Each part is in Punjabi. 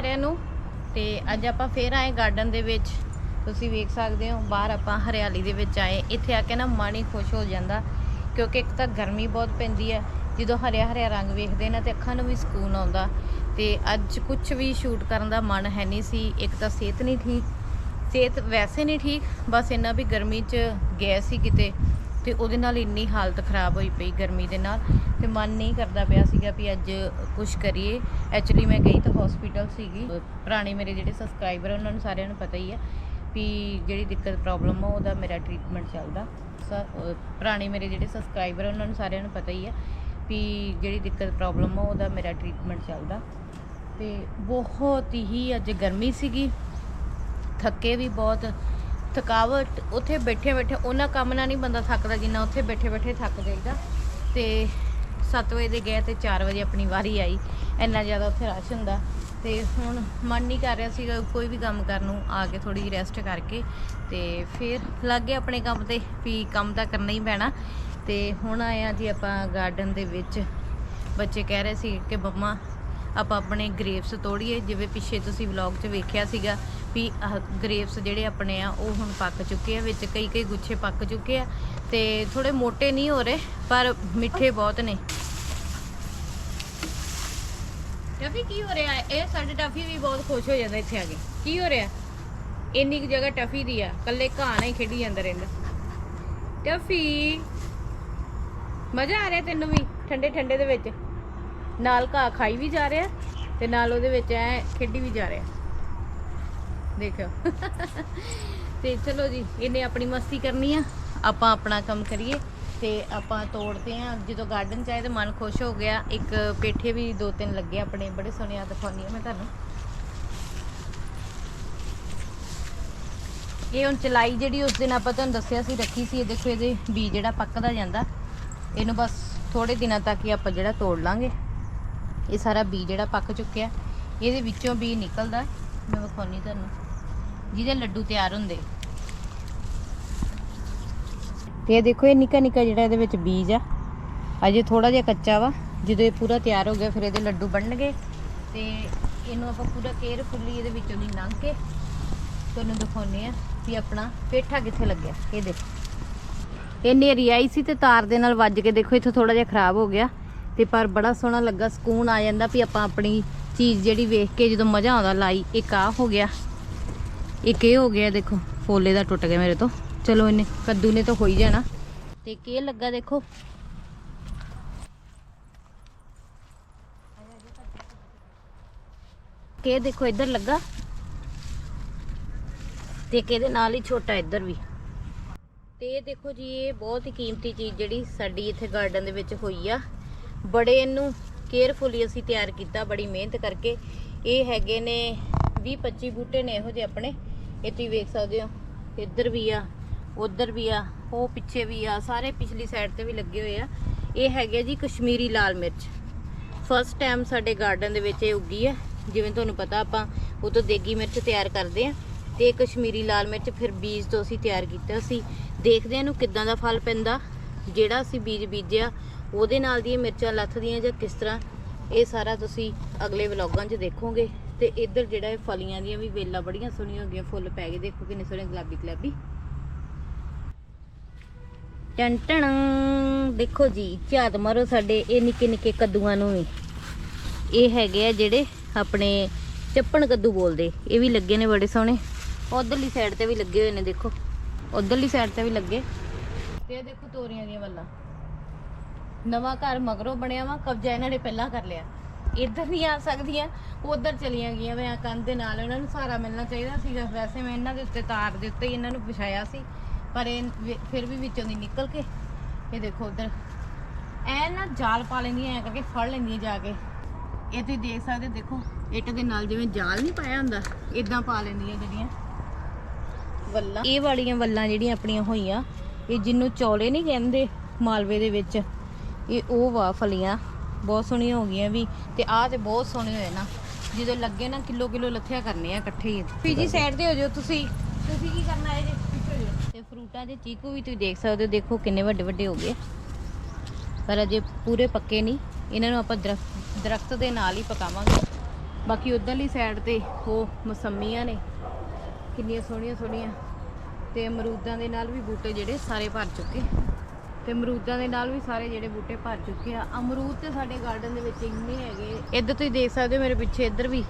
ਸਾਰਿਆਂ ਨੂੰ। ਤੇ ਅੱਜ ਆਪਾਂ ਫੇਰ ਆਏ ਗਾਰਡਨ ਦੇ ਵਿੱਚ। ਤੁਸੀਂ ਵੇਖ ਸਕਦੇ ਹੋ, ਬਾਹਰ ਆਪਾਂ ਹਰਿਆਲੀ ਦੇ ਵਿੱਚ ਆਏ। ਇੱਥੇ ਆ ਕੇ ਨਾ ਮਨ ਹੀ ਖੁਸ਼ ਹੋ ਜਾਂਦਾ, ਕਿਉਂਕਿ ਇੱਕ ਤਾਂ ਗਰਮੀ ਬਹੁਤ ਪੈਂਦੀ ਹੈ। ਜਦੋਂ ਹਰਿਆ ਹਰਿਆ ਰੰਗ ਵੇਖਦੇ ਨਾ ਤੇ ਅੱਖਾਂ ਨੂੰ ਵੀ ਸਕੂਨ ਆਉਂਦਾ। ਤੇ ਅੱਜ ਕੁਝ ਵੀ ਸ਼ੂਟ ਕਰਨ ਦਾ ਮਨ ਹੈ ਨਹੀਂ ਸੀ। ਇੱਕ ਤਾਂ ਸਿਹਤ ਨਹੀਂ ਠੀਕ। ਸਿਹਤ ਵੈਸੇ ਨਹੀਂ ਠੀਕ, ਬਸ ਇੰਨਾ ਵੀ ਗਰਮੀ 'ਚ ਗਏ ਸੀ ਕਿਤੇ। ਤੇ ਉਹਦੇ ਨਾਲ ਇੰਨੀ ਹਾਲਤ ਖਰਾਬ ਹੋਈ ਪਈ ਗਰਮੀ ਦੇ ਨਾਲ ਤੇ ਮਨ ਨਹੀਂ ਕਰਦਾ ਪਿਆ ਸੀਗਾ ਵੀ ਅੱਜ ਕੁਝ ਕਰੀਏ। ਐਕਚੁਅਲੀ ਮੈਂ ਗਈ ਤਾਂ ਹਸਪੀਟਲ ਸੀਗੀ। ਪੁਰਾਣੇ ਮੇਰੇ ਜਿਹੜੇ ਸਬਸਕ੍ਰਾਈਬਰ ਉਹਨਾਂ ਨੂੰ ਸਾਰਿਆਂ ਨੂੰ ਪਤਾ ਹੀ ਆ ਵੀ ਜਿਹੜੀ ਦਿੱਕਤ ਪ੍ਰੋਬਲਮ ਆ, ਉਹਦਾ ਮੇਰਾ ਟ੍ਰੀਟਮੈਂਟ ਚੱਲਦਾ। ਸ- ਪੁਰਾਣੇ ਮੇਰੇ ਜਿਹੜੇ ਸਬਸਕ੍ਰਾਈਬਰ ਉਹਨਾਂ ਨੂੰ ਸਾਰਿਆਂ ਨੂੰ ਪਤਾ ਹੀ ਆ ਵੀ ਜਿਹੜੀ ਦਿੱਕਤ ਪ੍ਰੋਬਲਮ ਆ, ਉਹਦਾ ਮੇਰਾ ਟ੍ਰੀਟਮੈਂਟ ਚੱਲਦਾ। ਤੇ ਬਹੁਤ ਹੀ ਅੱਜ ਗਰਮੀ ਸੀਗੀ। ਥੱਕੇ ਵੀ ਬਹੁਤ। ਥਕਾਵਟ, ਉੱਥੇ ਬੈਠੇ ਬੈਠੇ ਉਹਨਾਂ ਕੰਮ ਨਾਲ ਨਹੀਂ ਬੰਦਾ ਥੱਕਦਾ ਜਿੰਨਾ ਉੱਥੇ ਬੈਠੇ ਬੈਠੇ ਥੱਕ ਜਾਈਦਾ। ਤੇ 7 ਵਜੇ ਦੇ ਗਏ ਤੇ 4 ਵਜੇ ਆਪਣੀ ਵਾਰੀ ਆਈ। ਇੰਨਾ ਜ਼ਿਆਦਾ ਉੱਥੇ ਰਸ਼ ਹੁੰਦਾ। ਤੇ ਹੁਣ ਮਨ ਨਹੀਂ ਕਰ ਰਿਹਾ ਸੀਗਾ ਕੋਈ ਵੀ ਕੰਮ ਕਰਨ ਨੂੰ, ਆ ਕੇ ਥੋੜੀ ਜਿਹੀ ਰੈਸਟ ਕਰਕੇ। ਤੇ ਫਿਰ ਲੱਗ ਗਏ ਆਪਣੇ ਕੰਮ ਤੇ ਵੀ ਕੰਮ ਤਾਂ ਕਰਨਾ ਹੀ ਪੈਣਾ। ਤੇ ਹੁਣ ਆਏ ਆ ਜੀ ਆਪਾਂ ਗਾਰਡਨ ਦੇ ਵਿੱਚ। ਬੱਚੇ ਕਹਿ ਰਹੇ ਸੀ ਕਿ ਬੰਮਾ ਆਪਾਂ ਆਪਣੇ ਗ੍ਰੇਪਸ ਤੋੜੀਏ। ਜਿਵੇਂ ਪਿੱਛੇ ਤੁਸੀਂ ਵਲੌਗ 'ਚ ਵੇਖਿਆ ਸੀਗਾ। ਵੀ ਗ੍ਰੇਪਸ ਜਿਹੜੇ ਆਪਣੇ ਆ, ਉਹ ਹੁਣ ਪੱਕ ਚੁੱਕੇ ਆ, ਵਿੱਚ ਕਈ ਕਈ ਗੁੱਛੇ ਪੱਕ ਚੁੱਕੇ ਆ ਤੇ ਥੋੜੇ ਮੋٹے ਨਹੀਂ ਹੋ ਰਹੇ, ਪਰ ਮਿੱਠੇ ਬਹੁਤ ਨੇ। ਟਫੀ ਕੀ ਹੋ ਰਿਹਾ? ਇਹ ਸਾਡੇ ਟਫੀ ਵੀ ਬਹੁਤ ਖੁਸ਼ ਹੋ ਜਾਂਦਾ ਇੱਥੇ ਆ ਕੇ। ਕੀ ਹੋ ਰਿਹਾ? ਇੰਨੀ ਕੁ ਜਗ੍ਹਾ ਟਫੀ ਦੀ ਆ ਕੱਲੇ ਘਾਹ ਨਾਲ ਹੀ ਖੇਡੀ ਜਾਂਦਾ ਰਹਿੰਦਾ। ਟਫੀ ਮਜ਼ਾ ਆ ਰਿਹਾ ਤੈਨੂੰ ਵੀ, ਠੰਡੇ ਠੰਡੇ ਦੇ ਵਿੱਚ? ਨਾਲ ਘਾਹ ਖਾਈ ਵੀ ਜਾ ਰਿਹਾ ਤੇ ਨਾਲ ਉਹਦੇ ਵਿੱਚ ਐ ਖੇਡੀ ਵੀ ਜਾ ਰਿਹਾ। ਦੇਖੋ ਤੇ ਚਲੋ ਜੀ, ਇਹਨੇ ਆਪਣੀ ਮਸਤੀ ਕਰਨੀ ਆ। ਆਪਾਂ ਆਪਣਾ ਕੰਮ ਕਰੀਏ ਤੇ ਆਪਾਂ ਤੋੜਦੇ ਆ। ਜਦੋਂ ਗਾਰਡਨ ਚ ਤੇ ਮਨ ਖੁਸ਼ ਹੋ ਗਿਆ। ਇੱਕ ਪੇਠੇ ਵੀ ਦੋ ਤਿੰਨ ਲੱਗੇ ਆਪਣੇ, ਬੜੇ ਸੋਹਣੇ ਆ ਦਿਖਾਉਣੀ ਆ ਮੈਂ ਤੁਹਾਨੂੰ। ਇਹ ਹੁਣ ਚਲਾਈ ਜਿਹੜੀ ਉਸ ਦਿਨ ਆਪਾਂ ਤੁਹਾਨੂੰ ਦੱਸਿਆ ਸੀ, ਰੱਖੀ ਸੀ, ਇਹ ਦੇਖੋ ਇਹਦੇ ਬੀ ਜਿਹੜਾ ਪੱਕਦਾ ਜਾਂਦਾ। ਇਹਨੂੰ ਬਸ ਥੋੜੇ ਦਿਨਾਂ ਤੱਕ ਹੀ ਆਪਾਂ ਜਿਹੜਾ ਤੋੜ ਲਾਂਗੇ। ਇਹ ਸਾਰਾ ਬੀ ਜਿਹੜਾ ਪੱਕ ਚੁੱਕਿਆ। ਇਹਦੇ ਵਿੱਚੋਂ ਬੀ ਨਿਕਲਦਾ। ਮੈਂ ਵਿਖਾਉਣੀ ਤੁਹਾਨੂੰ, ਜਿਹਦੇ ਲੱਡੂ ਤਿਆਰ ਹੁੰਦੇ। ਤੇ ਇਹ ਦੇਖੋ, ਇਹ ਨਿੱਕਾ ਨਿੱਕਾ ਜਿਹੜਾ ਇਹਦੇ ਵਿੱਚ ਬੀਜ ਆ। ਅਜੇ ਥੋੜਾ ਜਿਹਾ ਕੱਚਾ ਵਾ, ਜਦੋਂ ਇਹ ਪੂਰਾ ਤਿਆਰ ਹੋ ਗਿਆ, ਫਿਰ ਇਹਦੇ ਲੱਡੂ ਬਣਨਗੇ। ਤੇ ਇਹਨੂੰ ਆਪਾਂ ਪੂਰਾ ਕੇਅਰਫੁੱਲੀ ਇਹਦੇ ਵਿੱਚੋਂ ਦੀ ਲੰਘ ਕੇ ਤੁਹਾਨੂੰ ਦਿਖਾਉਨੇ ਆ ਵੀ ਆਪਣਾ ਪੇਠਾ ਕਿੱਥੇ ਲੱਗਿਆ। ਇਹ ਦੇਖੋ। ਇਹ ਨੇਰੀ ਆਈ ਸੀ ਤੇ ਤਾਰ ਦੇ ਨਾਲ ਵੱਜ ਕੇ ਦੇਖੋ, ਇੱਥੇ ਥੋੜਾ ਜਿਹਾ ਖਰਾਬ ਹੋ ਗਿਆ। ਤੇ ਪਰ ਬੜਾ ਸੋਹਣਾ ਲੱਗਾ, ਸਕੂਨ ਆ ਜਾਂਦਾ ਵੀ ਆਪਾਂ ਆਪਣੀ ਚੀਜ਼ ਜਿਹੜੀ ਵੇਖ ਕੇ ਜਦੋਂ ਮਜ਼ਾ ਆਉਂਦਾ ਲਾਈ, ਇੱਕ ਆ ਹੋ ਗਿਆ। ਇੱਕ ਇਹ ਹੋ ਗਿਆ, ਦੇਖੋ, ਫੋਲੇ ਦਾ ਟੁੱਟ ਗਿਆ ਮੇਰੇ ਤੋਂ। ਚਲੋ ਇਹਨੇ, ਕੱਦੂ ਨੇ ਤਾਂ ਹੋ ਹੀ ਜਾਣਾ। ਤੇ ਇੱਕ ਲੱਗਾ, ਦੇਖੋ। ਕੇ ਦੇਖੋ, ਇੱਧਰ ਲੱਗਾ। ਤੇ ਇੱਕ ਇਹਦੇ ਨਾਲ ਹੀ ਛੋਟਾ ਇੱਧਰ ਵੀ। ਤੇ ਇਹ ਦੇਖੋ ਜੀ, ਇਹ ਬਹੁਤ ਹੀ ਕੀਮਤੀ ਚੀਜ਼ ਜਿਹੜੀ ਸਾਡੀ ਇੱਥੇ ਗਾਰਡਨ ਦੇ ਵਿੱਚ ਹੋਈ ਆ। ਬੜੇ ਇਹਨੂੰ ਕੇਅਰਫੁਲੀ ਅਸੀਂ ਤਿਆਰ ਕੀਤਾ, ਬੜੀ ਮਿਹਨਤ ਕਰਕੇ। ਇਹ ਹੈਗੇ ਨੇ 20 25 ਬੂਟੇ ਨੇ ਇਹੋ ਜਿਹੇ ਆਪਣੇ। ਇਹ ਤੁਸੀਂ ਵੇਖ ਸਕਦੇ ਹੋ, ਇੱਧਰ ਵੀ ਆ, ਉੱਧਰ ਵੀ ਆ, ਉਹ ਪਿੱਛੇ ਵੀ ਆ, ਸਾਰੇ ਪਿਛਲੀ ਸਾਈਡ ਤੇ ਵੀ ਲੱਗੇ ਹੋਏ ਆ। ਇਹ ਹੈਗੇ ਜੀ ਕਸ਼ਮੀਰੀ ਲਾਲ ਮਿਰਚ। ਫਸਟ ਟਾਈਮ ਸਾਡੇ ਗਾਰਡਨ ਦੇ ਵਿੱਚ ਇਹ ਉੱਗੀ ਹੈ ਜਿਵੇਂ ਤੁਹਾਨੂੰ ਪਤਾ ਆਪਾਂ ਉਹ ਤੋਂ ਦੇਗੀ ਮਿਰਚ ਤਿਆਰ ਕਰਦੇ ਆ। ਤੇ ਕਸ਼ਮੀਰੀ ਲਾਲ ਮਿਰਚ, ਫਿਰ ਬੀਜ ਤੋਂ ਅਸੀਂ ਤਿਆਰ ਕੀਤਾ। ਸੀ ਦੇਖਦੇ ਹਾਂ ਇਹਨੂੰ ਕਿੱਦਾਂ ਦਾ ਫਲ ਪੈਂਦਾ। ਜਿਹੜਾ ਅਸੀਂ ਬੀਜ ਬੀਜਿਆ ਉਹਦੇ ਨਾਲ ਦੀਆਂ ਮਿਰਚਾਂ ਲੱਥਦੀਆਂ ਜਾਂ ਕਿਸ ਤਰ੍ਹਾਂ, ਇਹ ਸਾਰਾ ਤੁਸੀਂ ਅਗਲੇ ਵਲੌਗਾਂ 'ਚ ਦੇਖੋਗੇ। ਤੇ ਇੱਧਰ ਜਿਹੜਾ ਇਹ ਫਲੀਆਂ ਦੀਆਂ ਵੀ ਵੇਲਾਂ ਬੜੀਆਂ ਸੋਹਣੀਆਂ ਹੋ ਗਈਆਂ, ਫੁੱਲ ਪੈ ਗਏ, ਦੇਖੋ ਕਿੰਨੇ ਸੋਹਣੇ ਗੁਲਾਬੀ ਗੁਲਾਬੀ। ਟਨ ਟਣ ਦੇਖੋ ਜੀ, ਝਾਤ ਮਾਰੋ ਸਾਡੇ ਇਹ ਨਿੱਕੇ ਨਿੱਕੇ ਕੱਦੂਆਂ ਨੂੰ ਵੀ। ਇਹ ਹੈਗੇ ਆ ਜਿਹੜੇ ਆਪਣੇ ਚੱਪਣ ਕੱਦੂ ਬੋਲਦੇ, ਇਹ ਵੀ ਲੱਗੇ ਨੇ ਬੜੇ ਸੋਹਣੇ। ਉਧਰਲੀ ਸਾਈਡ ਤੇ ਵੀ ਲੱਗੇ ਹੋਏ ਨੇ, ਦੇਖੋ। ਉਧਰਲੀ ਸਾਈਡ ਤੇ ਵੀ ਲੱਗੇ। ਤੇ ਇਹ ਦੇਖੋ ਤੋਰੀਆਂ ਦੀਆਂ ਵੱਲਾਂ। ਨਵਾਂ ਘਰ ਮਗਰੋਂ ਬਣਿਆ ਵਾ ਕਬਜ਼ਾ ਇਹਨਾਂ ਨੇ ਪਹਿਲਾਂ ਕਰ ਲਿਆ। ਇੱਧਰ ਨਹੀਂ ਆ ਸਕਦੀਆਂ ਉਧਰ ਚਲੀਆਂ ਗਈਆਂ ਵੇ ਕੰਧ ਦੇ ਨਾਲ ਉਹਨਾਂ ਨੂੰ ਸਹਾਰਾ ਮਿਲਣਾ ਚਾਹੀਦਾ ਸੀਗਾ। ਵੈਸੇ ਮੈਂ ਇਹਨਾਂ ਦੇ ਉੱਤੇ ਤਾਰ ਦੇ ਉੱਤੇ ਹੀ ਇਹਨਾਂ ਨੂੰ ਵਿਛਾਇਆ ਸੀ ਪਰ ਇਹ ਵਿ- ਫਿਰ ਵੀ ਵਿੱਚੋਂ ਦੀ ਨਿਕਲ ਕੇ ਇਹ ਦੇਖੋ ਉਧਰ। ਐ ਨਾ ਜਾਲ ਪਾ ਲੈਂਦੀਆਂ ਐ ਕਰਕੇ ਫੜ ਲੈਂਦੀਆਂ ਜਾ ਕੇ। ਇਹ ਤੁਸੀਂ ਦੇਖ ਸਕਦੇ ਹੋ, ਦੇਖੋ ਇੱਟ ਦੇ ਨਾਲ ਜਿਵੇਂ ਜਾਲ ਨਹੀਂ ਪਾਇਆ ਹੁੰਦਾ ਇਦਾਂ ਪਾ ਲੈਂਦੀਆਂ ਜਿਹੜੀਆਂ ਵੱਲਾਂ। ਇਹ ਵਾਲੀਆਂ ਵੱਲਾਂ ਜਿਹੜੀਆਂ ਆਪਣੀਆਂ ਹੋਈਆਂ ਇਹ ਜਿਹਨੂੰ ਚੌਲੇ ਨਹੀਂ ਕਹਿੰਦੇ ਮਾਲਵੇ ਦੇ ਵਿੱਚ। ਇਹ ਉਹ ਵਾ ਫਲੀਆਂ ਬਹੁਤ ਸੋਹਣੀਆਂ ਹੋ ਗਈਆਂ ਵੀ ਤੇ ਆਹ ਤੇ ਬਹੁਤ ਸੋਹਣੇ ਹੋਏ ਨਾ। ਜਦੋਂ ਲੱਗੇ ਨਾ ਕਿਲੋ ਕਿਲੋ ਲੱਥਿਆ ਕਰਨੇ ਆ ਇਕੱਠੇ ਹੀ। ਪੀਜੀ ਸਾਈਡ ਤੇ ਹੋ ਜਾਓ ਤੁਸੀਂ। ਤੁਸੀਂ ਕੀ ਕਰਨਾ ਹੈ ਜੀ ਤੇ ਫਰੂਟਾਂ ਦੇ ਚੀਕੂ ਵੀ ਤੁਸੀਂ ਦੇਖ ਸਕਦੇ ਹੋ ਦੇਖੋ ਕਿੰਨੇ ਵੱਡੇ ਵੱਡੇ ਹੋ ਗਏ। ਪਰ ਅਜੇ ਪੂਰੇ ਪੱਕੇ ਨਹੀਂ। ਇਹਨਾਂ ਨੂੰ ਆਪਾਂ ਦਰਖਤ ਦਰਖਤ ਦੇ ਨਾਲ ਹੀ ਪਕਾਵਾਂਗੇ। ਬਾਕੀ ਉਧਰਲੀ ਸਾਈਡ ਤੇ ਉਹ ਮਸੰਮੀਆਂ ਨੇ ਕਿੰਨੀਆਂ ਸੋਹਣੀਆਂ ਸੋਹਣੀਆਂ। ਤੇ ਅਮਰੂਦਾਂ ਦੇ ਨਾਲ ਵੀ ਬੂਟੇ ਜਿਹੜੇ ਸਾਰੇ ਭਰ ਚੁੱਕੇ। ਤੇ ਅਮਰੂਦਾਂ ਦੇ ਨਾਲ ਵੀ ਸਾਰੇ ਜਿਹੜੇ ਬੂਟੇ ਭਰ ਚੁੱਕੇ ਆ। ਅਮਰੂਦ ਤੇ ਸਾਡੇ ਗਾਰਡਨ ਦੇ ਵਿੱਚ ਇੰਨੇ ਹੈਗੇ, ਇੱਧਰ ਤੁਸੀਂ ਦੇਖ ਸਕਦੇ ਹੋ ਮੇਰੇ ਪਿੱਛੇ ਇੱਧਰ ਵੀ।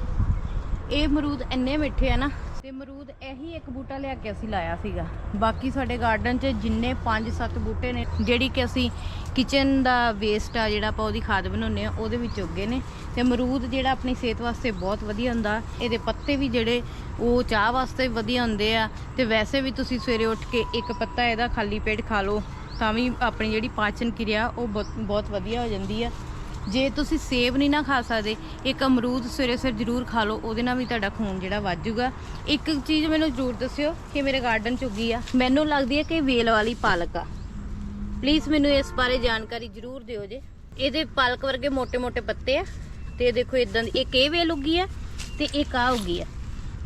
ਇਹ ਅਮਰੂਦ ਇੰਨੇ ਮਿੱਠੇ ਆ ਨਾ, ਤੇ ਅਮਰੂਦ ਇਹੀ ਇੱਕ ਬੂਟਾ ਲਿਆ ਕੇ ਅਸੀਂ ਲਾਇਆ ਸੀਗਾ। ਬਾਕੀ ਸਾਡੇ ਗਾਰਡਨ 'ਚ ਜਿੰਨੇ 5-7 ਬੂਟੇ ਨੇ, ਜਿਹੜੀ ਕਿ ਅਸੀਂ ਕਿਚਨ ਦਾ ਵੇਸਟ ਆ, ਜਿਹੜਾ ਆਪਾਂ ਉਹਦੀ ਖਾਦ ਬਣਾਉਂਦੇ ਆ ਉਹਦੇ ਵਿੱਚ ਉੱਗੇ ਨੇ। ਤੇ ਅਮਰੂਦ ਜਿਹੜਾ ਆਪਣੀ ਸਿਹਤ ਵਾਸਤੇ ਬਹੁਤ ਵਧੀਆ ਹੁੰਦਾ। ਇਹਦੇ ਪੱਤੇ ਵੀ ਜਿਹੜੇ, ਉਹ ਚਾਹ ਵਾਸਤੇ ਵਧੀਆ ਹੁੰਦੇ ਆ। ਤੇ ਵੈਸੇ ਵੀ ਤੁਸੀਂ ਸਵੇਰੇ ਉੱਠ ਕੇ ਇੱਕ ਪੱਤਾ ਇਹਦਾ ਖਾਲੀ ਪੇਟ ਖਾ ਲਓ। ਤਾਂ ਵੀ ਆਪਣੀ ਜਿਹੜੀ ਪਾਚਨ ਕਿਰਿਆ ਉਹ ਬਹੁਤ ਵਧੀਆ ਹੋ ਜਾਂਦੀ ਆ। ਜੇ ਤੁਸੀਂ ਸੇਬ ਨਹੀਂ ਨਾ ਖਾ ਸਕਦੇ, ਇੱਕ ਅਮਰੂਦ ਸਵੇਰੇ ਸਵੇਰ ਜ਼ਰੂਰ ਖਾ ਲਓ, ਉਹਦੇ ਨਾਲ ਵੀ ਤੁਹਾਡਾ ਖੂਨ ਜਿਹੜਾ ਵੱਧ ਵੱਜੂਗਾ ਇੱਕ ਚੀਜ਼ ਮੈਨੂੰ ਜ਼ਰੂਰ ਦੱਸਿਓ ਕਿ ਮੇਰੇ ਗਾਰਡਨ ਚ ਉੱਗੀ ਆ। ਮੈਨੂੰ ਲੱਗਦੀ ਹੈ ਕਿ ਵੇਲ ਵਾਲੀ ਪਾਲਕ ਆ। ਪਲੀਜ਼ ਮੈਨੂੰ ਇਸ ਬਾਰੇ ਜਾਣਕਾਰੀ ਜ਼ਰੂਰ ਦਿਓ ਜੇ। ਇਹਦੇ ਪਾਲਕ ਵਰਗੇ ਮੋਟੇ ਮੋਟੇ ਪੱਤੇ ਆ, ਤੇ ਦੇਖੋ ਇਦਾਂ ਦੀ, ਇੱਕ ਇਹ ਵੇਲ ਉੱਗੀ ਆ, ਤੇ ਇੱਕ ਆ ਉੱਗੀ ਆ।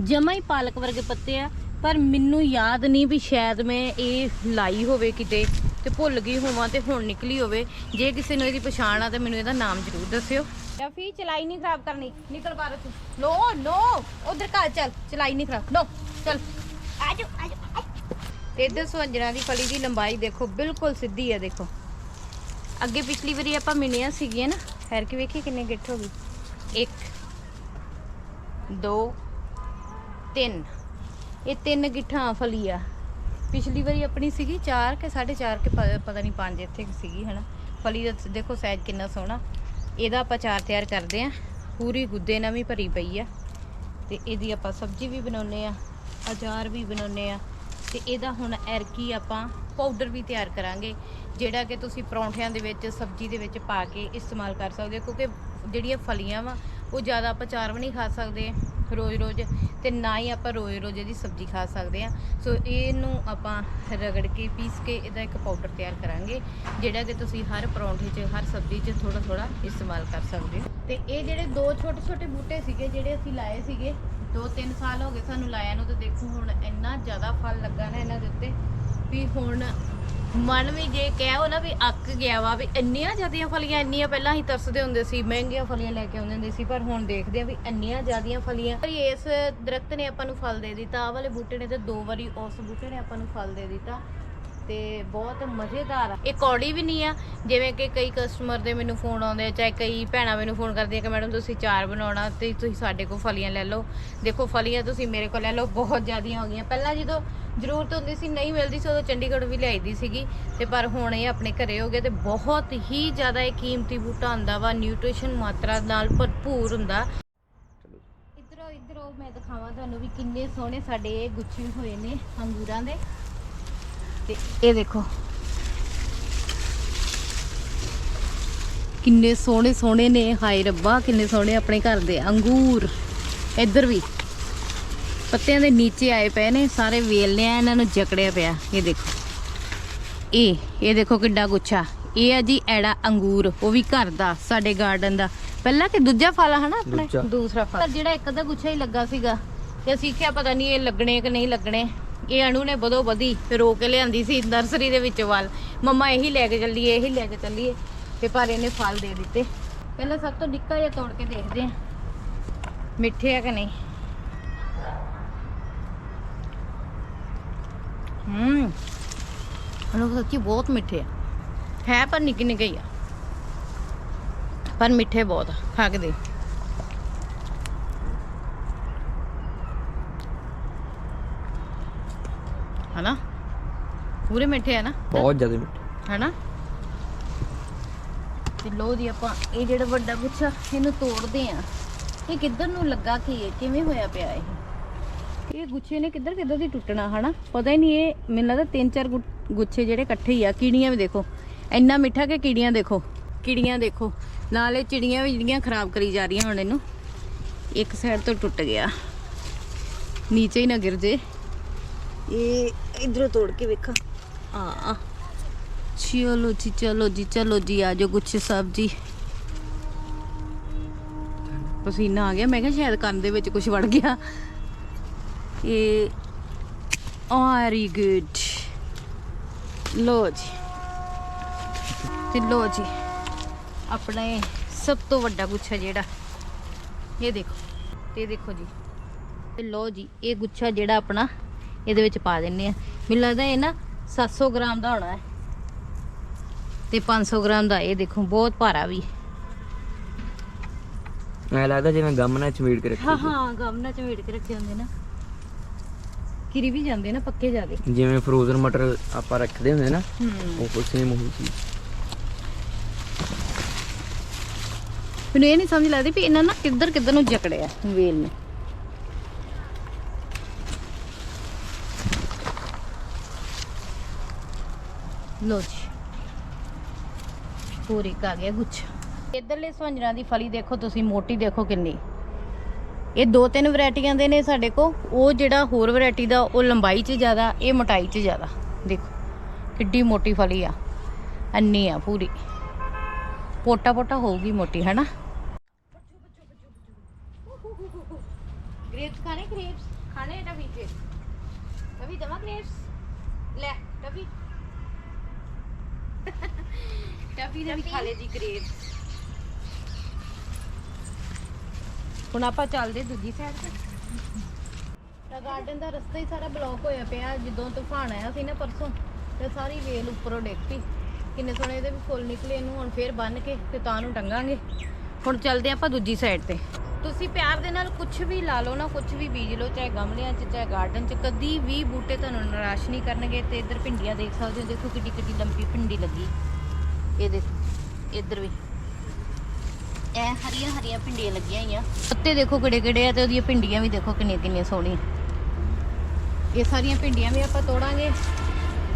ਜਮਾ ਹੀ ਪਾਲਕ ਵਰਗੇ ਪੱਤੇ ਆ, ਪਰ ਮੈਨੂੰ ਯਾਦ ਨਹੀਂ ਵੀ ਸ਼ਾਇਦ ਮੈਂ ਇਹ ਲਾਈ ਹੋਵੇ ਕਿਤੇ। ਤੇ ਭੁੱਲ ਗਈ ਹੋਵਾਂ ਤੇ ਹੁਣ ਨਿਕਲੀ ਹੋਵੇ। ਜੇ ਕਿਸੇ ਨੂੰ ਇਹਦੀ ਪਛਾਣ ਆ ਤੇ ਮੈਨੂੰ ਇਹਦਾ ਨਾਮ ਜ਼ਰੂਰ ਦੱਸਿਓ। ਰਫੀ ਚਲਾਈ ਨਹੀਂ ਖਰਾਬ ਕਰਨੀ। ਨਿਕਲ ਬਾਹਰ ਤੂੰ। ਨੋ ਨੋ ਉਧਰ ਘਰ ਚੱਲ। ਚਲਾਈ ਨਹੀਂ ਖਰਾਬ। ਨੋ ਚੱਲ। ਆਜੋ ਆਜੋ ਤੇ ਇੱਧਰ ਸੁਹੰਜਣਾ ਦੀ ਫਲੀ ਦੀ ਲੰਬਾਈ ਦੇਖੋ ਬਿਲਕੁਲ ਸਿੱਧੀ ਹੈ ਦੇਖੋ। ਅੱਗੇ ਪਿਛਲੀ ਵਾਰੀ ਆਪਾਂ ਮਿਲੀਆਂ ਸੀਗੀਆਂ ਨਾ। ਫੇਰ ਕੇ ਵੇਖੀ ਕਿੰਨੇ ਗਿੱਠ ਹੋ ਗਈ 1 2 3 ਇਹ ਤਿੰਨ ਗਿੱਠਾਂ ਫਲੀ ਆ ਪਿਛਲੀ ਵਾਰੀ ਆਪਣੀ ਸੀਗੀ 4 ਕੇ 4.5 ਕਿ ਪ- ਪਤਾ ਨਹੀਂ 5 ਇੱਥੇ ਕੁ ਸੀਗੀ, ਹਨਾ? ਫਲੀ ਦਾ ਦੇਖੋ ਸਾਈਜ਼ ਕਿੰਨਾ ਸੋਹਣਾ। ਇਹਦਾ ਆਪਾਂ ਚਾਰ ਤਿਆਰ ਕਰਦੇ ਆ। ਪੂਰੀ ਗੁੱਦੇ ਨਾਲ ਵੀ ਭਰੀ ਪਈ ਆ। ਤੇ ਇਹਦੀ ਆਪਾਂ ਸਬਜ਼ੀ ਵੀ ਬਣਾਉਨੇ ਆ, ਅਚਾਰ ਵੀ ਬਣਾਉਨੇ ਆ। ਤੇ ਇਹਦਾ ਹੁਣ ਐਰਕੀ ਆਪਾਂ ਪਾਊਡਰ ਵੀ ਤਿਆਰ ਕਰਾਂਗੇ, ਜਿਹੜਾ ਕਿ ਤੁਸੀਂ ਪਰੌਂਠਿਆਂ ਦੇ ਵਿੱਚ, ਸਬਜ਼ੀ ਦੇ ਵਿੱਚ ਪਾ ਕੇ ਇਸਤੇਮਾਲ ਕਰ ਸਕਦੇ ਹੋ, ਕਿਉਂਕਿ ਜਿਹੜੀਆਂ ਫਲੀਆਂ ਵਾ, ਉਹ ਜ਼ਿਆਦਾ ਆਪਾਂ ਚਾਰ ਵੀ ਨਹੀਂ ਖਾ ਸਕਦੇ। ਰੋਜ਼-ਰੋਜ਼ ਤੇ ਨਾ ਹੀ ਆਪਾਂ ਰੋਜ਼-ਰੋਜ਼ ਇਹਦੀ ਸਬਜ਼ੀ ਖਾ ਸਕਦੇ ਆ ਸੋ ਇਹਨੂੰ ਆਪਾਂ ਰਗੜ ਕੇ ਪੀਸ ਕੇ ਇਹਦਾ ਇੱਕ ਪਾਊਡਰ ਤਿਆਰ ਕਰਾਂਗੇ, ਜਿਹੜਾ ਕਿ ਤੁਸੀਂ ਹਰ ਪਰੌਂਠੇ 'ਚ, ਹਰ ਸਬਜ਼ੀ 'ਚ ਥੋੜਾ-ਥੋੜਾ ਇਸਤੇਮਾਲ ਕਰ ਸਕਦੇ ਹੋ। ਤੇ ਇਹ ਜਿਹੜੇ ਦੋ ਛੋਟੇ-ਛੋਟੇ ਬੂਟੇ ਸੀਗੇ, ਜਿਹੜੇ ਅਸੀਂ ਲਾਏ ਸੀਗੇ 2-3 ਸਾਲ ਹੋ ਗਏ ਸਾਨੂੰ ਲਾਇਆ ਨੂੰ, ਤੇ ਦੇਖੋ ਹੁਣ ਇੰਨਾ ਜ਼ਿਆਦਾ ਫਲ ਲੱਗਾ ਨਾ ਇਹਨਾਂ ਦੇ ਉੱਤੇ, ਵੀ ਹੁਣ ਮਨ ਵੀ ਜੇ ਕਹਿਓ ਨਾ ਵੀ ਅੱਕ ਗਿਆ ਵਾ ਵੀ ਇੰਨੀਆਂ ਜ਼ਿਆਦੀਆਂ ਫਲੀਆਂ, ਇੰਨੀਆਂ ਪਹਿਲਾਂ ਹੀ ਤਰਸਦੇ ਹੁੰਦੇ ਸੀ, ਮਹਿੰਗੀਆਂ ਫਲੀਆਂ ਲੈ ਕੇ ਆਉਂਦੇ ਹੁੰਦੇ ਸੀ, ਪਰ ਹੁਣ ਦੇਖਦੇ ਆ ਵੀ ਇੰਨੀਆਂ ਜ਼ਿਆਦੀਆਂ ਫਲੀਆਂ। ਪਰ ਇਸ ਦਰਖਤ ਨੇ ਆਪਾਂ ਨੂੰ ਫਲ ਦੇ ਦਿੱਤਾ, ਆਹ ਵਾਲੇ ਬੂਟੇ ਨੇ ਤੇ ਦੋ ਵਾਰੀ ਉਸ ਬੂਟੇ ਨੇ ਆਪਾਂ ਨੂੰ ਫਲ ਦੇ ਦਿੱਤਾ ਤੇ ਬਹੁਤ ਮਜ਼ੇਦਾਰ ਆ। ਇਹ ਕੌੜੀ ਵੀ ਨਹੀਂ ਆ, ਜਿਵੇਂ ਕਿ ਕਈ ਕਸਟਮਰ ਦੇ ਮੈਨੂੰ ਫੋਨ ਆਉਂਦੇ ਆ, ਚਾਹੇ ਕਈ ਭੈਣਾਂ ਮੈਨੂੰ ਫੋਨ ਕਰਦੀਆਂ ਕਿ ਮੈਡਮ, ਤੁਸੀਂ ਚਾਰ ਬਣਾਉਣਾ ਤੇ ਤੁਸੀਂ ਸਾਡੇ ਕੋਲ ਫਲੀਆਂ ਲੈ ਲਓ। ਦੇਖੋ, ਫਲੀਆਂ ਤੁਸੀਂ ਮੇਰੇ ਕੋਲ ਲੈ ਲਓ, ਬਹੁਤ ਜ਼ਿਆਦੀਆਂ ਹੋ ਗਈਆਂ। ਪਹਿਲਾਂ ਜਦੋਂ ਜ਼ਰੂਰਤ ਹੁੰਦੀ ਸੀ ਨਹੀਂ ਮਿਲਦੀ ਸੀ ਉਦੋਂ ਚੰਡੀਗੜ੍ਹ ਵੀ ਲਿਆਈਦੀ ਸੀਗੀ। ਤੇ ਪਰ ਹੁਣ ਇਹ ਆਪਣੇ ਘਰੇ ਹੋ ਗਏ ਤੇ ਬਹੁਤ ਹੀ ਜ਼ਿਆਦਾ ਇਹ ਕੀਮਤੀ ਬੂਟਾ ਹੁੰਦਾ ਵਾ ਨਿਊਟ੍ਰੀਸ਼ਨ ਮਾਤਰਾ ਨਾਲ ਭਰਪੂਰ ਹੁੰਦਾ। ਇਧਰੋਂ ਇਧਰੋਂ ਮੈਂ ਦਿਖਾਵਾਂ ਤੁਹਾਨੂੰ ਵੀ ਕਿੰਨੇ ਸੋਹਣੇ ਸਾਡੇ ਇਹ ਗੁੱਛੇ ਹੋਏ ਨੇ ਅੰਗੂਰਾਂ ਦੇ। ਤੇ ਇਹ ਦੇਖੋ। ਕਿੰਨੇ ਸੋਹਣੇ ਸੋਹਣੇ ਨੇ ਹਾਏ ਰੱਬਾ ਕਿੰਨੇ ਸੋਹਣੇ ਆਪਣੇ ਘਰ ਦੇ ਅੰਗੂਰ। ਇੱਧਰ ਵੀ। ਪੱਤਿਆਂ ਦੇ ਨੀਚੇ ਆਏ ਪਏ ਨੇ ਸਾਰੇ ਵੇਲਨੇ ਆ ਇਹਨਾਂ ਨੂੰ ਜਕੜਿਆ ਪਿਆ। ਇਹ ਦੇਖੋ। ਇਹ ਇਹ ਦੇਖੋ ਕਿੱਡਾ ਗੁੱਛਾ। ਇਹ ਆ ਜੀ ਐੜਾ ਅੰਗੂਰ ਉਹ ਵੀ ਘਰ ਦਾ ਸਾਡੇ ਗਾਰਡਨ ਦਾ। ਪਹਿਲਾਂ ਕਿ ਦੂਜਾ ਫਲ ਹਨਾ ਆਪਣੇ। ਦੂਸਰਾ ਫਲ। ਜਿਹੜਾ ਇੱਕ ਅੱਧਾ ਗੁੱਛਾ ਹੀ ਲੱਗਾ ਸੀਗਾ ਤੇ ਅਸੀਂ ਕਿਹਾ ਪਤਾ ਨਹੀਂ ਇਹ ਲੱਗਣੇ ਕਿ ਨਹੀਂ ਲੱਗਣੇ। ਇਹ ਅਣੂ ਨੇ ਬਦੋ ਬਦੀ ਰੋ ਕੇ ਲਿਆਂਦੀ ਸੀ ਨਰਸਰੀ ਦੇ ਵਿੱਚ ਵੱਲ। ਮੰਮਾ ਇਹੀ ਲੈ ਕੇ ਚੱਲੀਏ ਇਹੀ ਲੈ ਕੇ ਚੱਲੀਏ। ਤੇ ਪਰ ਇਹਨੇ ਫਲ ਦੇ ਦਿੱਤੇ। ਪਹਿਲਾਂ ਸਭ ਤੋਂ ਨਿੱਕਾ ਜਿਹਾ ਤੋੜ ਕੇ ਦੇਖਦੇ ਆ ਮਿੱਠੇ ਆ ਕਿ ਨਹੀਂ? ਹੂੰ। ਅਣੂ ਸੱਚੀ ਬਹੁਤ ਮਿੱਠੇ ਆ। ਹੈ ਪਰ ਨਿੱਕੇ ਨਿੱਕੇ ਹੀ ਆ। ਪਰ ਮਿੱਠੇ ਬਹੁਤ ਆ ਖਾ ਕੇ ਦੇ ਹਨਾ? ਪੂਰੇ ਮਿੱਠੇ ਆ ਨਾ? ਬਹੁਤ ਜ਼ਿਆਦਾ ਮਿੱਠੇ। ਹਨਾ? ਤੇ ਲੋ ਜੀ ਆਪਾਂ ਇਹ ਜਿਹੜਾ ਵੱਡਾ ਗੁੱਛਾ ਇਹਨੂੰ ਤੋੜਦੇ ਆ। ਇਹ ਕਿੱਧਰ ਨੂੰ ਲੱਗਾ ਕੀ ਹੈ ਕਿਵੇਂ ਹੋਇਆ ਪਿਆ ਇਹ? ਇਹ ਗੁੱਛੇ ਨੇ ਕਿੱਧਰ ਕਿੱਧਰ ਦੀ ਟੁੱਟਣਾ, ਹਨਾ? ਪਤਾ ਹੀ ਨਹੀਂ ਇਹ, ਮੈਨੂੰ ਲੱਗਦਾ ਤਿੰਨ ਚਾਰ ਗੁੱਛੇ ਜਿਹੜੇ ਇਕੱਠੇ ਹੀ ਆ। ਕੀੜੀਆਂ ਵੀ ਦੇਖੋ। ਇੰਨਾ ਮਿੱਠਾ ਕਿ ਕੀੜੀਆਂ ਦੇਖੋ। ਕੀੜੀਆਂ ਦੇਖੋ। ਨਾਲੇ ਚਿੜੀਆਂ ਵੀ ਜਿਹੜੀਆਂ ਖਰਾਬ ਕਰੀ ਜਾ ਰਹੀਆਂ ਹੁਣ ਇਹਨੂੰ। ਇੱਕ ਸਾਈਡ ਤੋਂ ਟੁੱਟ ਗਿਆ। ਨੀਚੇ ਹੀ ਨਾ ਗਿਰ ਜੇ। ਇਹ ਇਧਰੋਂ ਤੋੜ ਕੇ ਵੇਖਾਂ। ਆ ਚਲੋ ਜੀ ਚਲੋ ਜੀ ਚਲੋ ਜੀ, ਆ ਜਾਓ ਗੁੱਛੇ ਸਾਹਿਬ ਜੀ। ਪਸੀਨਾ ਆ ਗਿਆ। ਮੈਂ ਕਿਹਾ ਸ਼ਾਇਦ ਕੰਨ ਦੇ ਵਿੱਚ ਕੁਝ ਵੜ ਗਿਆ। ਇਹ ਵੈਰੀ ਗੁੱਡ। ਲੋ ਜੀ। ਤੇ ਲੋ ਜੀ ਆਪਣੇ ਸਭ ਤੋਂ ਵੱਡਾ ਗੁੱਛਾ ਜਿਹੜਾ ਇਹ ਦੇਖੋ ਤੇ ਦੇਖੋ ਜੀ। ਤੇ ਲੋ ਜੀ ਇਹ ਗੁੱਛਾ ਜਿਹੜਾ ਆਪਣਾ ਇਹਦੇ ਵਿੱਚ ਪਾ ਦਿੰਨੇ ਆ। ਮੈਨੂੰ ਲੱਗਦਾ ਇਹ ਨਾ 700 ਗ੍ਰਾਮ ਦਾ ਹੋਣਾ ਹੈ। ਤੇ 500 ਗ੍ਰਾਮ ਦਾ ਇਹ ਦੇਖੋ ਬਹੁਤ ਭਾਰਾ ਵੀ। ਐ ਲੱਗਦਾ ਜਿਵੇਂ ਗਮ ਨਾਲ ਚਮੀੜ ਕੇ ਰੱਖੀ ਹਾਂ ਹਾਂ ਗਮਨਾ ਚ ਵੇੜ ਕੇ ਰੱਖੇ ਹੁੰਦੇ ਨਾ। ਕਿਰੀ ਵੀ ਜਾਂਦੇ ਨਾ ਪੱਕੇ ਜਾਦੇ ਜਿਵੇਂ ਫਰੋਜ਼ਨ ਮਟਰ ਆਪਾਂ ਰੱਖਦੇ ਹੁੰਦੇ ਨਾ ਉਹ ਸੇਮ ਉਹੀ ਚੀਜ਼। ਮੈਨੂੰ ਇਹ ਨਹੀਂ ਸਮਝ ਲੱਗਦੀ ਵੀ ਇਹਨਾਂ ਨਾ ਕਿੱਧਰ ਕਿੱਧਰ ਨੂੰ ਜਕੜਿਆ ਵੇਲ ਨੇ। ਲੋ ਜੀ। ਪੂਰੀ ਕਾ ਗਿਆ ਗੁੱਛ ਇਧਰਲੇ ਸਵੰਜਰਾਂ ਦੀ ਫਲੀ ਦੇਖੋ ਤੁਸੀਂ ਮੋਟੀ ਦੇਖੋ ਕਿੰਨੀ। ਇਹ ਦੋ ਤਿੰਨ ਵੈਰਾਈਟੀਆਂ ਦੇ ਨੇ ਸਾਡੇ ਕੋ ਉਹ ਜਿਹੜਾ ਹੋਰ ਵੈਰਾਈਟੀ ਦਾ ਉਹ ਲੰਬਾਈ 'ਚ ਜ਼ਿਆਦਾ ਇਹ ਮੋਟਾਈ 'ਚ ਜ਼ਿਆਦਾ। ਦੇਖੋ ਕਿੱਡੀ ਮੋਟੀ ਫਲੀ ਆ। ਅੰਨੀ ਆ ਪੂਰੀ। ਪੋਟਾ ਪੋਟਾ ਹੋਊਗੀ ਮੋਟੀ ਹੈ ਨਾ ਗ੍ਰੇਪਸ ਖਾਣੇ ਗ੍ਰੇਪਸ ਖਾਣੇ ਟਵੀ ਤੇ ਟਵੀ ਦਵਾ ਗ੍ਰੇਪਸ ਲੈ ਟਵੀ ਟਵੀ ਨੇ ਵੀ ਖਾ ਲਏ ਜੀ ਗ੍ਰੇਪਸ ਹੁਣ ਆਪਾਂ ਚੱਲਦੇ ਦੂਜੀ ਸਾਈਡ ਤੇ। ਤਾਂ ਗਾਰਡਨ ਦਾ ਰਸਤਾ ਹੀ ਸਾਰਾ ਬਲੌਕ ਹੋਇਆ ਪਿਆ, ਜਦੋਂ ਤੂਫਾਨ ਆਇਆ ਸੀ ਨਾ ਪਰਸੋਂ, ਤੇ ਸਾਰੀ ਵੇਲ ਉੱਪਰੋਂ ਡਿੱਗ ਪਈ ਕਿੰਨੇ ਸੋਹਣੇ ਇਹਦੇ ਵੀ ਫੁੱਲ ਨਿਕਲੇ, ਇਹਨੂੰ ਹੁਣ ਫੇਰ ਬੰਨ ਕੇ ਤੇ ਤਾਂ ਨੂੰ ਟੰਗਾਂਗੇ। ਹੁਣ ਚੱਲਦੇ ਆਪਾਂ ਦੂਜੀ ਸਾਈਡ ਤੇ। ਤੁਸੀਂ ਪਿਆਰ ਦੇ ਨਾਲ ਕੁਝ ਵੀ ਲਾ ਲਓ ਨਾ ਕੁਝ ਵੀ ਬੀਜ ਲਓ, ਚਾਹੇ ਗਮਲਿਆਂ 'ਚ, ਚਾਹੇ ਗਾਰਡਨ 'ਚ, ਕਦੀ ਵੀ ਬੂਟੇ ਤੁਹਾਨੂੰ ਨਿਰਾਸ਼ ਨਹੀਂ ਕਰਨਗੇ ਤੇ ਇੱਧਰ ਭਿੰਡੀਆਂ ਦੇਖ ਸਕਦੇ ਹੋ, ਦੇਖੋ ਕਿੱਡੀ ਕਿੱਡੀ ਲੰਬੀ ਭਿੰਡੀ ਲੱਗੀ। ਇਹ ਦੇਖੋ, ਇੱਧਰ ਵੀ। ਇਹ ਹਰੀਆਂ ਹਰੀਆਂ ਭਿੰਡੀਆਂ ਲੱਗੀਆਂ ਹੋਈਆਂ। ਪੱਤੇ ਦੇਖੋ ਕਿਹੜੇ ਕਿਹੜੇ ਆ ਤੇ ਉਹਦੀਆਂ ਭਿੰਡੀਆਂ ਵੀ ਦੇਖੋ ਕਿੰਨੀਆਂ ਕਿੰਨੀਆਂ ਸੋਹਣੀਆਂ। ਇਹ ਸਾਰੀਆਂ ਭਿੰਡੀਆਂ ਵੀ ਆਪਾਂ ਤੋੜਾਂਗੇ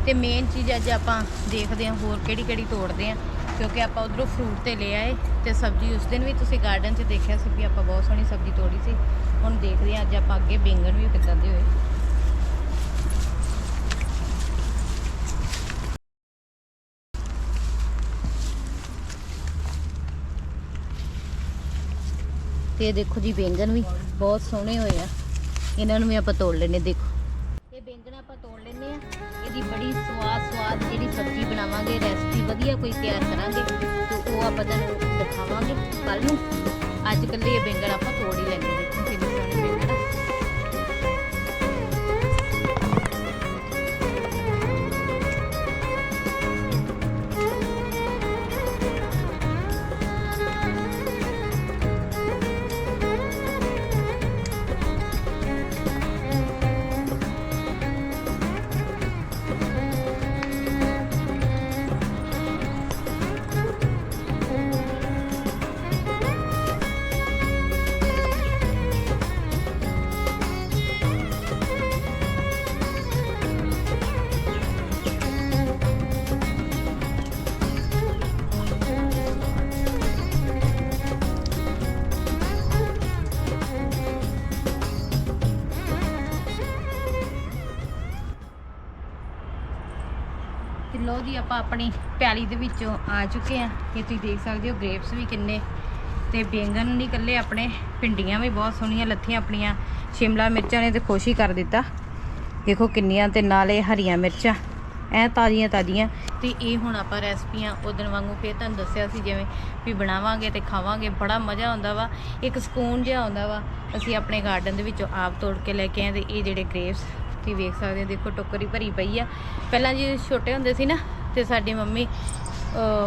ਤੇ ਮੇਨ ਚੀਜ਼ ਅੱਜ ਆਪਾਂ ਦੇਖਦੇ ਹਾਂ ਹੋਰ ਕਿਹੜੀ ਕਿਹੜੀ ਤੋੜਦੇ ਆ ਕਿਉਂਕਿ ਆਪਾਂ ਉਧਰੋਂ ਫਰੂਟ ਤੇ ਲੈ ਆਏ ਤੇ ਸਬਜ਼ੀ ਉਸ ਦਿਨ ਵੀ ਤੁਸੀਂ ਗਾਰਡਨ 'ਚ ਦੇਖਿਆ ਸੀ ਵੀ ਆਪਾਂ ਬਹੁਤ ਸੋਹਣੀ ਸਬਜ਼ੀ ਤੋੜੀ ਸੀ। ਹੁਣ ਦੇਖਦੇ ਹਾਂ ਅੱਜ ਆਪਾਂ ਅੱਗੇ ਬੈਂਗਣ ਵੀ ਕਿੱਦਾਂ ਦੇ ਹੋਏ। ਤੇ ਇਹ ਦੇਖੋ ਜੀ ਬੈਂਗਣ ਵੀ ਬਹੁਤ ਸੋਹਣੇ ਹੋਏ ਆ। ਇਹਨਾਂ ਨੂੰ ਵੀ ਆਪਾਂ ਤੋੜ ਲੈਨੇ ਦੇਖੋ। ਇਹ ਬੈਂਗਣ ਆਪਾਂ ਤੋੜ ਲੈਨੇ ਆ ਇਹਦੀ ਬੜੀ ਸਵਾਦ ਸਵਾਦ ਜਿਹੜੀ ਸਬਜ਼ੀ ਬਣਾਵਾਂਗੇ ਰੈਸਪੀ ਵਧੀਆ ਕੋਈ ਤਿਆਰ ਕਰਾਂਗੇ, ਤੇ ਉਹ ਆਪਾਂ ਤੁਹਾਨੂੰ ਦਿਖਾਵਾਂਗੇ ਕੱਲ ਨੂੰ। ਅੱਜ ਕੱਲੇ ਇਹ ਬੈਂਗਣ ਆਪਾਂ ਤੋੜ ਹੀ ਲੈਣੇ ਦੇਖੋ ਆਪਾਂ ਆਪਣੀ ਪਿਆਲੀ ਦੇ ਵਿੱਚੋਂ ਆ ਚੁੱਕੇ ਆ ਇਹ ਤੁਸੀਂ ਦੇਖ ਸਕਦੇ ਹੋ ਗ੍ਰੇਪਸ ਵੀ ਕਿੰਨੇ ਤੇ ਬੈਂਗਣ ਨਹੀਂ ਇਕੱਲੇ ਆਪਣੇ, ਭਿੰਡੀਆਂ ਵੀ ਬਹੁਤ ਸੋਹਣੀਆਂ, ਲੱਥੀਆਂ ਆਪਣੀਆਂ, ਸ਼ਿਮਲਾ ਮਿਰਚਾਂ ਨੇ ਤੇ ਖੁਸ਼ ਹੀ ਕਰ ਦਿੱਤਾ। ਦੇਖੋ ਕਿੰਨੀਆਂ ਤੇ ਨਾਲੇ ਹਰੀਆਂ ਮਿਰਚਾਂ, ਐ ਤਾਜ਼ੀਆਂ ਤਾਜ਼ੀਆਂ। ਤੇ ਇਹ ਹੁਣ ਆਪਾਂ ਰੈਸਪੀਆਂ ਉਦੋਂ ਵਾਂਗੂ ਫੇਰ ਤੁਹਾਨੂੰ ਦੱਸਿਆ ਸੀ ਜਿਵੇਂ ਵੀ ਬਣਾਵਾਂਗੇ ਤੇ ਖਾਵਾਂਗੇ, ਬੜਾ ਮਜ਼ਾ ਆਉਂਦਾ ਵਾ, ਇੱਕ ਸਕੂਨ ਜਿਹਾ ਆਉਂਦਾ ਵਾ। ਅਸੀਂ ਆਪਣੇ ਗਾਰਡਨ ਦੇ ਵਿੱਚੋਂ ਆਪ ਤੋੜ ਕੇ ਲੈ ਕੇ ਆਏ ਤੇ ਇਹ ਜਿਹੜੇ ਗ੍ਰੇਪਸ ਤੁਸੀਂ ਵੇਖ ਸਕਦੇ ਹੋ, ਦੇਖੋ ਟੋਕਰੀ ਭਰੀ ਪਈ ਆ। ਪਹਿਲਾਂ ਜੇ ਛੋਟੇ ਹੁੰਦੇ ਸੀ ਨਾ ਤੇ ਸਾਡੀ ਮੰਮੀ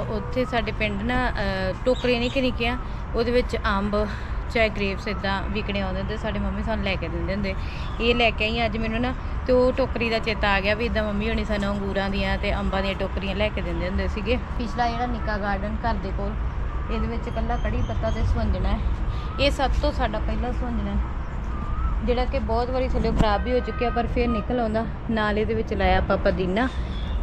ਉੱਥੇ ਸਾਡੇ ਪਿੰਡ ਨਾ ਅਹ, ਟੋਕਰੀਆਂ ਨਹੀਂ ਕਿ ਨਿੱਕੀਆਂ ਉਹਦੇ ਵਿੱਚ ਅੰਬ ਚਾਹੇ ਗ੍ਰੇਪਸ ਇਦਾਂ ਵਿਕਣੇ ਆਉਂਦੇ ਹੁੰਦੇ ਸਾਡੇ ਮੰਮੀ ਸਾਨੂੰ ਲੈ ਕੇ ਦਿੰਦੇ ਹੁੰਦੇ। ਇਹ ਲੈ ਕੇ ਆਈ ਅੱਜ ਮੈਨੂੰ ਨਾ ਤੇ ਉਹ ਟੋਕਰੀ ਦਾ ਚੇਤਾ ਆ ਗਿਆ ਵੀ ਇਦਾਂ ਮੰਮੀ ਹੋਣੀ ਸਾਨੂੰ ਅੰਗੂਰਾਂ ਦੀਆਂ ਤੇ ਅੰਬਾਂ ਦੀਆਂ ਟੋਕਰੀਆਂ ਲੈ ਕੇ ਦਿੰਦੇ ਹੁੰਦੇ ਸੀਗੇ। ਪਿਛਲਾ ਜਿਹੜਾ ਨਿੱਕਾ ਗਾਰਡਨ ਘਰ ਦੇ ਕੋਲ ਇਹਦੇ ਵਿੱਚ ਇਕੱਲਾ ਕੜੀ ਪੱਤਾ ਤੇ ਸਵੰਜਣਾ ਹੈ। ਇਹ ਸਭ ਤੋਂ ਸਾਡਾ ਪਹਿਲਾ ਸਵੰਜਣਾ ਜਿਹੜਾ ਕਿ ਬਹੁਤ ਵਾਰੀ ਥੱਲੇ ਖਰਾਬ ਵੀ ਹੋ ਚੁੱਕਿਆ ਪਰ ਫਿਰ ਨਿਕਲ ਆਉਂਦਾ ਨਾਲ ਇਹਦੇ ਵਿੱਚ ਲਾਇਆ ਆਪਾਂ ਪੁਦੀਨਾ।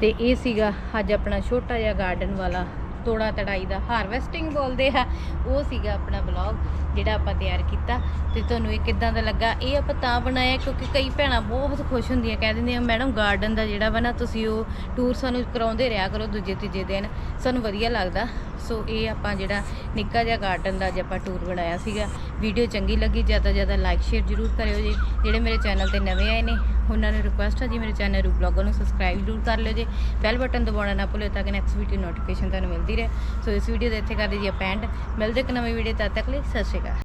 ਤੇ ਇਹ ਸੀਗਾ ਅੱਜ ਆਪਣਾ ਛੋਟਾ ਜਿਹਾ ਗਾਰਡਨ ਵਾਲਾ ਤੋੜਾ ਤੜਾਈ ਦਾ ਹਾਰਵੈਸਟਿੰਗ ਬੋਲਦੇ ਆ। ਉਹ ਸੀਗਾ ਆਪਣਾ ਬਲੌਗ ਜਿਹੜਾ ਆਪਾਂ ਤਿਆਰ ਕੀਤਾ। ਤੇ ਤੁਹਾਨੂੰ ਇਹ ਕਿੱਦਾਂ ਦਾ ਲੱਗਾ, ਇਹ ਆਪਾਂ ਤਾਂ ਬਣਾਇਆ ਕਿਉਂਕਿ ਕਈ ਭੈਣਾਂ ਬਹੁਤ ਖੁਸ਼ ਹੁੰਦੀਆਂ, ਕਹਿ ਦਿੰਦੀਆਂ, ਮੈਡਮ ਗਾਰਡਨ ਦਾ ਜਿਹੜਾ ਵਾ ਨਾ ਤੁਸੀਂ ਉਹ ਟੂਰ ਸਾਨੂੰ ਕਰਾਉਂਦੇ ਰਿਹਾ ਕਰੋ ਦੂਜੇ ਤੀਜੇ ਦਿਨ। ਸਾਨੂੰ ਵਧੀਆ ਲੱਗਦਾ। ਸੋ ਇਹ ਆਪਾਂ ਜਿਹੜਾ ਨਿੱਕਾ ਜਿਹਾ ਗਾਰਡਨ ਦਾ ਅੱਜ ਆਪਾਂ ਟੂਰ ਬਣਾਇਆ ਸੀਗਾ। ਵੀਡੀਓ ਚੰਗੀ ਲੱਗੀ, ਜ਼ਿਆਦਾ ਜ਼ਿਆਦਾ ਲਾਈਕ ਸ਼ੇਅਰ ਜ਼ਰੂਰ ਕਰਿਓ ਜੀ। ਜਿਹੜੇ ਮੇਰੇ ਚੈਨਲ ਤੇ ਨਵੇਂ ਆਏ ਨੇ ਉਹਨਾਂ ਨੂੰ ਰਿਕੁਐਸਟ ਹੈ ਜੀ ਮੇਰੇ ਚੈਨਲ ਰੂ ਬਲੌਗਰ ਨੂੰ ਸਬਸਕ੍ਰਾਈਬ ਜ਼ਰੂਰ ਕਰ ਲਿਓ ਜੀ। ਬੈਲ ਬਟਨ ਦਬਾਉਣਾ ਨਾ ਭੁੱਲਿਓ ਤਾਂ ਕਿ ਨੈਕਸਟ ਵੀਡੀਓ ਨੋਟੀਫਿਕੇਸ਼ਨ ਤੁਹਾਨੂੰ ਮਿਲਦੀ ਰਹੇ। ਸੋ ਇਸ ਵੀਡੀਓ ਦੇ ਇੱਥੇ ਕਰ ਦਈਏ ਪੈਂਡ ਮਿਲਦੇ ਇੱਕ ਨਵੀਂ ਵੀਡੀਓ ਤਦ ਤੱਕ ਲਈ, ਸਤਿ ਸ਼੍ਰੀ ਅਕਾਲ।